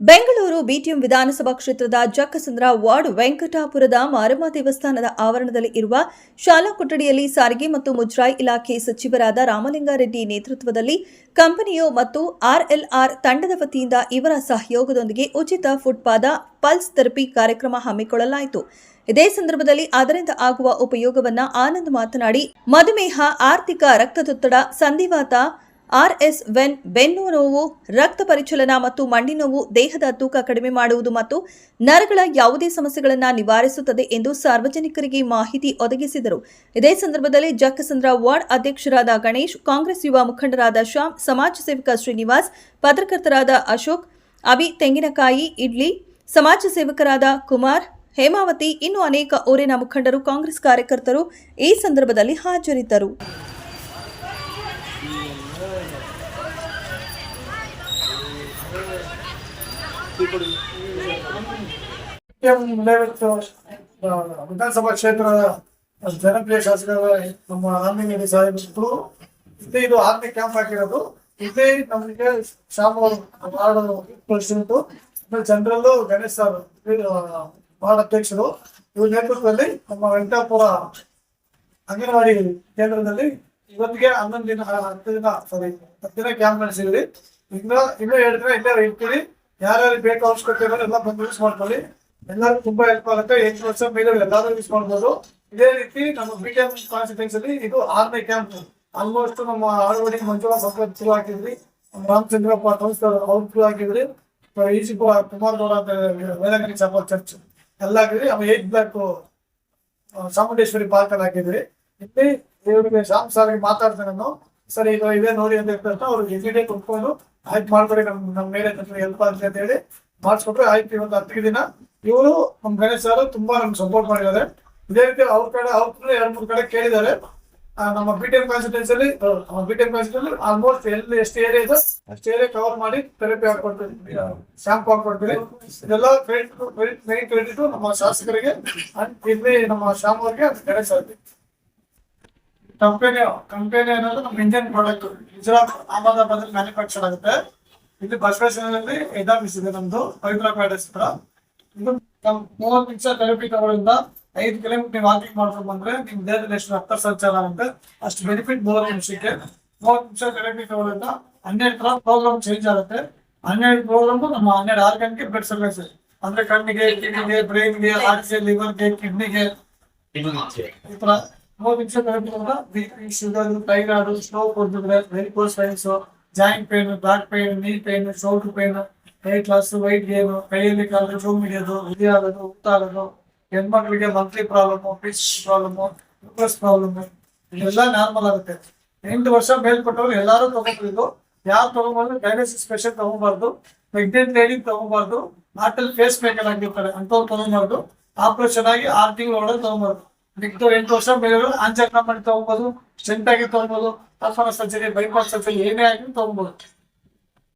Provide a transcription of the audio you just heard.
Bengaluru BTM ವಿಧಾನಸಭಾ ಕ್ಷೇತ್ರದ Jakkasandra ward ವೆಂಕಟಾಪುರದ Maramma ದೇವಸ್ಥಾನದ ಆವರಣದಲ್ಲಿ ಇರುವ ಶಾಲಾ ಕೊಠಡಿಯಲ್ಲಿ ಸಾರಿಗೆ ಮತ್ತು ಮುಜರಾಯಿ ಇಲಾಖೆ ಸಚಿವರಾದ ರಾಮಲಿಂಗಾರೆಡ್ಡಿ ನೇತೃತ್ವದಲ್ಲಿ ಕಂಪನಿಯು ಮತ್ತು ಆರ್ಎಲ್ಆರ್ ತಂಡದ ವತಿಯಿಂದ ಇವರ ಸಹಯೋಗದೊಂದಿಗೆ ಉಚಿತ ಫುಟ್ಪಾದ, ಪಲ್ಸ್ ಥೆರಪಿ ಕಾರ್ಯಕ್ರಮ ಹಮ್ಮಿಕೊಳ್ಳಲಾಯಿತು. ಇದೇ ಸಂದರ್ಭದಲ್ಲಿ ಅದರಿಂದ ಆಗುವ ಉಪಯೋಗವನ್ನು ಆನಂದ್ ಮಾತನಾಡಿ, ಮಧುಮೇಹ, ಆರ್ಥಿಕ ರಕ್ತದೊತ್ತಡ, ಸಂಧಿವಾತ ಆರ್ಎಸ್ ವೆನ್ ಬೆನ್ನು ನೋವು, ರಕ್ತ ಪರಿಚಲನ ಮತ್ತು ಮಂಡಿ ನೋವು ದೇಹದ ತೂಕ ಕಡಿಮೆ ಮಾಡುವುದು ಮತ್ತು ನರಗಳ ಯಾವುದೇ ಸಮಸ್ಯೆಗಳನ್ನು ನಿವಾರಿಸುತ್ತದೆ ಎಂದು ಸಾರ್ವಜನಿಕರಿಗೆ ಮಾಹಿತಿ ಒದಗಿಸಿದರು. ಇದೇ ಸಂದರ್ಭದಲ್ಲಿ ಜಕ್ಕಸಂದ್ರ ವಾರ್ಡ್ ಅಧ್ಯಕ್ಷರಾದ ಗಣೇಶ್, ಕಾಂಗ್ರೆಸ್ ಯುವ ಮುಖಂಡರಾದ ಶ್ಯಾಮ್, ಸಮಾಜ ಸೇವಕ ಶ್ರೀನಿವಾಸ್, ಪತ್ರಕರ್ತರಾದ ಅಶೋಕ್, ಅಭಿ ತೆಂಗಿನಕಾಯಿ, ಇಡ್ಲಿ, ಸಮಾಜ ಸೇವಕರಾದ ಕುಮಾರ್, ಹೇಮಾವತಿ, ಇನ್ನು ಅನೇಕ ಊರಿನ ಮುಖಂಡರು, ಕಾಂಗ್ರೆಸ್ ಕಾರ್ಯಕರ್ತರು ಈ ಸಂದರ್ಭದಲ್ಲಿ ಹಾಜರಿದ್ದರು. ವಿಧಾನಸಭಾ ಕ್ಷೇತ್ರದ ಜನಪ್ರಿಯ ಶಾಸಕರ ನಮ್ಮ ರಾಮಲಿಂಗಡಿ ಸಾಹೇಬರು ಇದೇ ಇದು ಆರನೇ ಕ್ಯಾಂಪ್ ಹಾಕಿರೋದು ಇದೇ ನಮಗೆ ಶ್ಯಾಮ್ ಜನರಲ್ಲು ಗಣೇಶ್ ಸರ್ ವಾರ್ಡ್ ಅಧ್ಯಕ್ಷರು. ಇವ್ರ ನೇತೃತ್ವದಲ್ಲಿ ನಮ್ಮ ವೆಂಕಟಾಪುರ ಅಂಗನವಾಡಿ ಕೇಂದ್ರದಲ್ಲಿ ಇವತ್ತಿಗೆ ಹನ್ನೊಂದು ದಿನ, ಹತ್ತು ದಿನ ಸಾರಿ ಹತ್ತು ದಿನ ಕ್ಯಾಂಪ್ ನಡೆಸಿದ್ರಿ ಇನ್ನು, ಇನ್ನೂ ಎರಡು ದಿನ ಇಲ್ಲೇ ಇರ್ತೀರಿ ಯಾರ್ಯಾರು ಬೇಕು ಅವಶ್ಯಕತೆ ಎಲ್ಲ ಬಂದು ಯೂಸ್ ಮಾಡ್ಕೊಳ್ಳಿ. ಎಲ್ಲರೂ ತುಂಬಾ ಹೆಲ್ಪ್ ಆಗುತ್ತೆ. ಎಂಟು ವರ್ಷ ಮೇಲೆ ಎಲ್ಲರೂ ಯೂಸ್ ಮಾಡ್ಬೋದು. ಇದೇ ರೀತಿ ನಮ್ಮ ಬಿ ಟಿ ಎಂ ಕಾನ್ಸ್ಟಿಟ್ಯೂನ್ಸ್ ಅಲ್ಲಿ ಇದು ಆರ್ನೇ ಕ್ಯಾಂಪ್ ಆಲ್ಮೋಸ್ಟ್ ನಮ್ಮ ಆಳ್ವಡಿ ಮಂಜುಳಾ ಶುರು ಹಾಕಿದ್ರಿ ರಾಮಚಂದ್ರಪ್ಪ ಕೌನ್ಸಿಲರ್ ಅವ್ರು ಫುಲ್ ಹಾಕಿದ್ರಿ ಈಜಿ ಕುಮಾರ್ ಗೌಡ ಅಂತ ಚಾಪಲ್ ಚರ್ಚ್ ಎಲ್ಲ ಹಾಕಿದ್ರಿ ಆಮೇಲೆ ಏಟ್ ಬ್ಲಾಕ್ ಚಾಮುಂಡೇಶ್ವರಿ ಪಾರ್ಕ್ ಅಲ್ಲಿ ಹಾಕಿದ್ರಿ ಇಲ್ಲಿ ಇವ್ರಿಗೆ ಶಾಮ್ ಸಾರ್ ಮಾತಾಡ್ತೇನೆ ನಾನು. ಸರ್ ಈಗ ಇದೇ ನೋಡಿ ಅಂತ ಹೇಳ್ತಾ ಅವ್ರು ಎಲ್ಲಿಡೆ ಕುತ್ಕೊಂಡು ಆಯ್ತು ಮಾಡ್ಕೊಡಿ ನಮ್ ನಮ್ಮ ಮೇಲೆ ಹೆಲ್ಪ್ ಆಗುತ್ತೆ ಅಂತ ಹೇಳಿ ಮಾಡಿಸ್ಕೊಟ್ರೆ ಆಯ್ತು ಇವತ್ತು ಹತ್ತಿಗೆ ದಿನ. ಇವರು ನಮ್ಮ ಗಣೇಶ್ ಸರ್ ತುಂಬಾ ನಮ್ಗೆ ಸಪೋರ್ಟ್ ಮಾಡಿದ್ದಾರೆ. ಇದೇ ರೀತಿ ಅವ್ರ ಕಡೆ ಅವ್ರ ಕಡೆ ಎರಡು ಮೂರು ಕಡೆ ಕೇಳಿದ್ದಾರೆ. ನಮ್ಮ ಬಿ ಟಿ ಎಂ ನಮ್ಮ B T M constituency almost ಎಲ್ಲಿ ಎಷ್ಟು ಏರಿಯಾ ಇದೆ ಅಷ್ಟು ಏರಿಯಾ ಕವರ್ ಮಾಡಿ ಥೆರಪಿ ಹಾಕೊಡ್ತೀವಿ ಶಾಂಪು ಹಾಕೊಡ್ತೀವಿ ಇದೆಲ್ಲ ಕ್ರೆಡಿಟ್ ಮೇನ್ ಕ್ರೆಡಿಟ್ ನಮ್ಮ ಶಾಸಕರಿಗೆ ಅಂಡ್ ಇಲ್ಲಿ ನಮ್ಮ ಶಾಮ್ ಅವ್ರಿಗೆ ಗಣೇಶ್ ಅವ್ರಿಗೆ. ಕಂಪನಿ ಕಂಪೆನಿ ಅನ್ನೋದು ನಮ್ಮ Indian product Gujarat Ahmedabad manufacture ಆಗುತ್ತೆ. ಇಲ್ಲಿ ಬಸವೇಶ್ವರಲ್ಲಿ ಹೆಡ್ ಆಫೀಸ್ ಇದೆ ನಮ್ದು ಪವಿತ್ರ ಪ್ಯಾಲೇಸ್ ಹತ್ರ ಇದು ನಮ್ ಮೂವತ್ತು ನಿಮಿಷ ಥೆರಪಿ ತಗೊಳ್ಳಿಂದ ಐದು ಕಿಲೋಮೀಟರ್ ನೀವು ವಾಕಿಂಗ್ ಮಾಡ್ಕೊಂಡು ಬಂದ್ರೆ ನಿಮ್ ದೇಹದಲ್ಲಿ ಎಷ್ಟು ರಕ್ತ ಸಂಚಾರ ಆಗುತ್ತೆ ಅಷ್ಟು ಬೆನಿಫಿಟ್ ಮೂವತ್ತು ನಿಮಿಷಕ್ಕೆ. ಮೂವತ್ತು ನಿಮಿಷ ಥೆರಪಿ ತಗೊಳ್ಳಿಂದ ಹನ್ನೆರಡು ತರ ಪ್ರೋಗ್ರಾಮ್ ಚೇಂಜ್ ಆಗುತ್ತೆ. ಹನ್ನೆರಡು ಪ್ರೋಗ್ರಾಮ್ ನಮ್ಮ ಹನ್ನೆರಡು ಆರ್ಗನ್ಗೆ ಬ್ಲಡ್ ಸರ್ವಿಸ್ ಅಂದ್ರೆ ಕಣ್ಣಿಗೆ ಕಿಡ್ನಿಗೆ ಬ್ರೈನ್ಗೆ ಹಾರ್ಟ್ಗೆ ಲಿವರ್ಗೆ ಕಿಡ್ನಿಗೆ ಈ ತರ joint pain back pain knee pain shoulder pain weight loss weight gain ಕೈಯಲ್ಲಿ ಕಾಲು ರೂಮ್ ಹಿಡಿಯೋದು ಉರಿ ಆಗೋದು ಉತ್ತಾಗೋದು ಹೆಣ್ಮಕ್ಳಿಗೆ ಮಂತ್ಲಿ ಪ್ರಾಬ್ಲಮ್ ಪಿಚ್ ಪ್ರಾಬ್ಲಮ್ ಗ್ಲೂಕೋಸ್ ಪ್ರಾಬ್ಲಮ್ ಇದೆಲ್ಲ ನಾರ್ಮಲ್ ಆಗುತ್ತೆ ಎಂಟು ವರ್ಷ ಮೇಲ್ಪಟ್ಟವ್ರು ಎಲ್ಲರೂ ತಗೊಂಡಿದ್ದು ಯಾರು ತಗೊಂಡ್ರೆ ಡಯಾಲಿಸಿಸ್ ಸ್ಪೆಷಲ್ ತಗೋಬಾರ್ದು ಪ್ರೆಗ್ನೆಂಟ್ ಲೇಡಿ ತಗೋಬಾರ್ದು ನಾಟಲ್ಲಿ ಫೇಸ್ ಮೇಕರ್ ಆಗಿರ್ತಾರೆ ಅಂತವ್ರು ತಗೊಂಬಾರ್ದು ಆಪರೇಷನ್ ಆಗಿ ಆರು ತಿಂಗಳು ಒಳಗೆ ತಗೊಂಬಾರ್ದು ಮಿಕ್ದು ಎಂಟು ವರ್ಷ ಬೇರೆಯವರು ಅಂಜಕ್ನ ಮಾಡಿ ತಗೊಬೋದು ಸ್ಟೆಂಟ್ ಆಗಿ ತಗೊಬೋದು ಅಥವಾ ಸರ್ಜರಿ ಬೈಪಾಸ್ ಸರ್ಜರಿ ಏನೇ ಆಗಿ ತಗೊಬೋದು